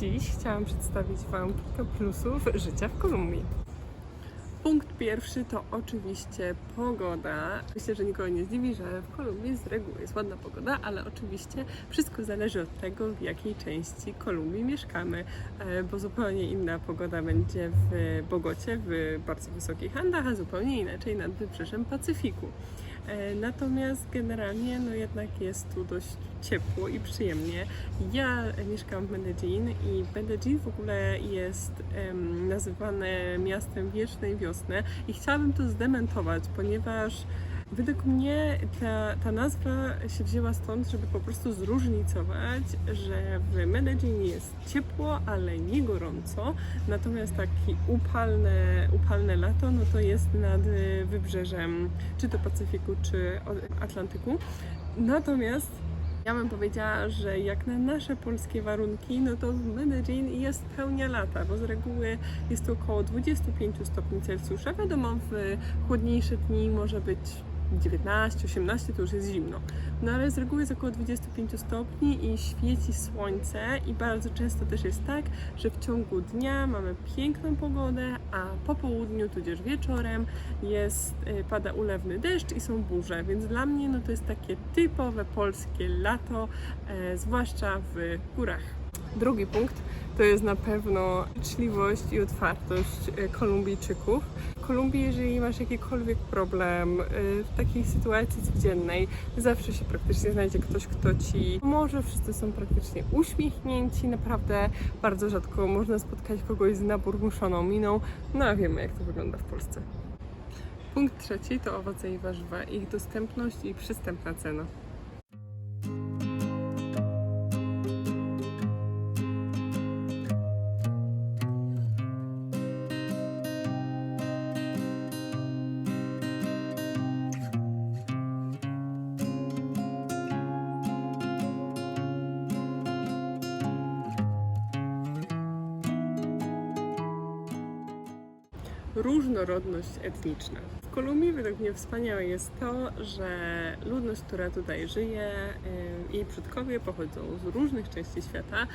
Dziś chciałam przedstawić Wam kilka plusów życia w Kolumbii. Punkt pierwszy to oczywiście pogoda. Myślę, że nikogo nie zdziwi, że w Kolumbii z reguły jest ładna pogoda, ale oczywiście wszystko zależy od tego, w jakiej części Kolumbii mieszkamy, e, bo zupełnie inna pogoda będzie w Bogocie, w bardzo wysokich Andach, a zupełnie inaczej nad wybrzeżem Pacyfiku. E, Natomiast generalnie no jednak jest tu dość ciepło i przyjemnie. Ja mieszkam w Medellin i Medellin w ogóle jest em, nazywane miastem wiecznej wiosny i chciałabym to zdementować, ponieważ według mnie ta, ta nazwa się wzięła stąd, żeby po prostu zróżnicować, że w Medellin jest ciepło, ale nie gorąco, natomiast taki upalne, upalne lato, no to jest nad y, wybrzeżem czy to Pacyfiku, czy Atlantyku. Natomiast ja bym powiedziała, że jak na nasze polskie warunki, no to w Medellin jest pełnia lata, bo z reguły jest to około 25 stopni Celsjusza. Wiadomo, w chłodniejsze dni może być 19, 18 to już jest zimno. No ale z reguły jest około 25 stopni i świeci słońce i bardzo często też jest tak, że w ciągu dnia mamy piękną pogodę, a po południu tudzież wieczorem jest, y, pada ulewny deszcz i są burze, więc dla mnie no to jest takie typowe polskie lato, e, zwłaszcza w górach. Drugi punkt to jest na pewno życzliwość i otwartość e, Kolumbijczyków. W Kolumbii, jeżeli masz jakikolwiek problem e, w takiej sytuacji codziennej, zawsze się praktycznie znajdzie ktoś, kto ci pomoże. Wszyscy są praktycznie uśmiechnięci, naprawdę bardzo rzadko można spotkać kogoś z naburmuszoną miną, no a wiemy jak to wygląda w Polsce. Punkt trzeci to owoce i warzywa, ich dostępność i przystępna cena. Różnorodność etniczna. Kolumbii według mnie wspaniałe jest to, że ludność, która tutaj żyje, jej przodkowie pochodzą z różnych części świata,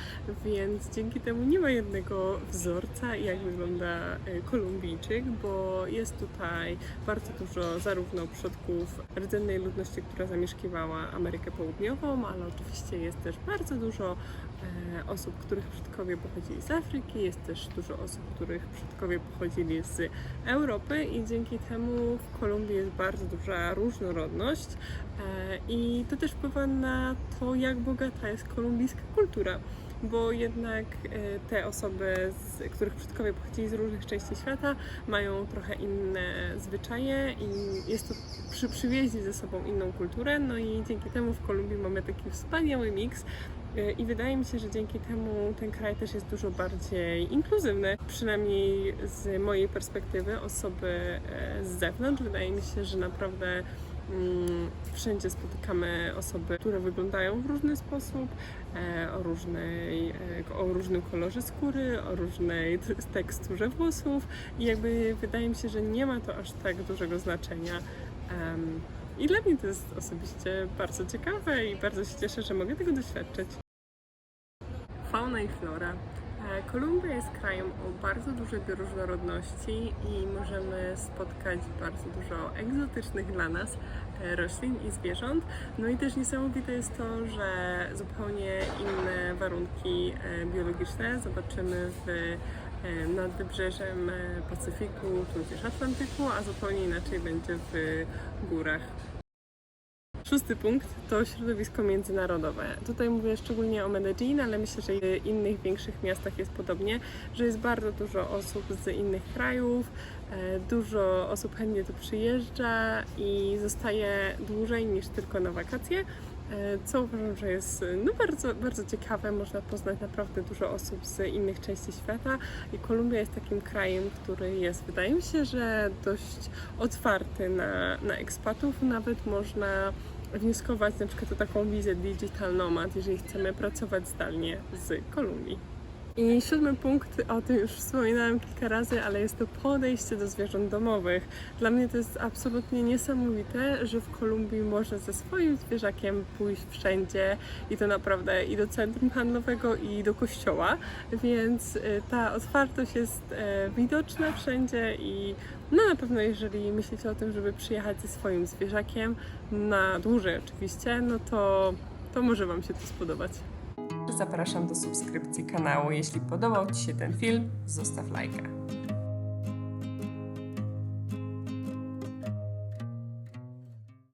więc dzięki temu nie ma jednego wzorca, jak wygląda y, Kolumbijczyk, bo jest tutaj bardzo dużo zarówno przodków rdzennej ludności, która zamieszkiwała Amerykę Południową, ale oczywiście jest też bardzo dużo e, osób, których przodkowie pochodzili z Afryki, jest też dużo osób, których przodkowie pochodzili z Europy i dzięki temu w Kolumbii jest bardzo duża różnorodność e, i to też wpływa na to, jak bogata jest kolumbijska kultura. Bo jednak e, te osoby, z których przodkowie pochodzili z różnych części świata, mają trochę inne zwyczaje i jest to, przy, przywieźli ze sobą inną kulturę, no i dzięki temu w Kolumbii mamy taki wspaniały miks I wydaje mi się, że dzięki temu ten kraj też jest dużo bardziej inkluzywny. Przynajmniej z mojej perspektywy, osoby e, z zewnątrz, wydaje mi się, że naprawdę mm, wszędzie spotykamy osoby, które wyglądają w różny sposób, e, o, różnej, e, o różnym kolorze skóry, o różnej teksturze włosów i jakby wydaje mi się, że nie ma to aż tak dużego znaczenia. I dla mnie to jest osobiście bardzo ciekawe i bardzo się cieszę, że mogę tego doświadczyć. Fauna i flora. E, Kolumbia jest krajem o bardzo dużej bioróżnorodności i możemy spotkać bardzo dużo egzotycznych dla nas e, roślin i zwierząt. No i też niesamowite jest to, że zupełnie inne warunki e, biologiczne zobaczymy w, nad wybrzeżem Pacyfiku, tudzież Atlantyku, a zupełnie inaczej będzie w górach. Szósty punkt to środowisko międzynarodowe. Tutaj mówię szczególnie o Medellin, ale myślę, że w innych większych miastach jest podobnie, że jest bardzo dużo osób z innych krajów, e, dużo osób chętnie tu przyjeżdża i zostaje dłużej niż tylko na wakacje. e, Co uważam, że jest no, bardzo, bardzo ciekawe. Można poznać naprawdę dużo osób z innych części świata i Kolumbia jest takim krajem, który jest, wydaje mi się, że dość otwarty na, na ekspatów. Nawet można wnioskować na przykład o taką wizę digital nomad, jeżeli chcemy pracować zdalnie z Kolumbii. I siódmy punkt, o tym już wspominałam kilka razy, ale jest to podejście do zwierząt domowych. Dla mnie to jest absolutnie niesamowite, że w Kolumbii można ze swoim zwierzakiem pójść wszędzie i to naprawdę i do centrum handlowego i do kościoła, więc y, ta otwartość jest e, widoczna wszędzie i no na pewno jeżeli myślicie o tym, żeby przyjechać ze swoim zwierzakiem na dłużej oczywiście, no to, to może Wam się to spodobać. Zapraszam do subskrypcji kanału. Jeśli podobał Ci się ten film, zostaw lajka.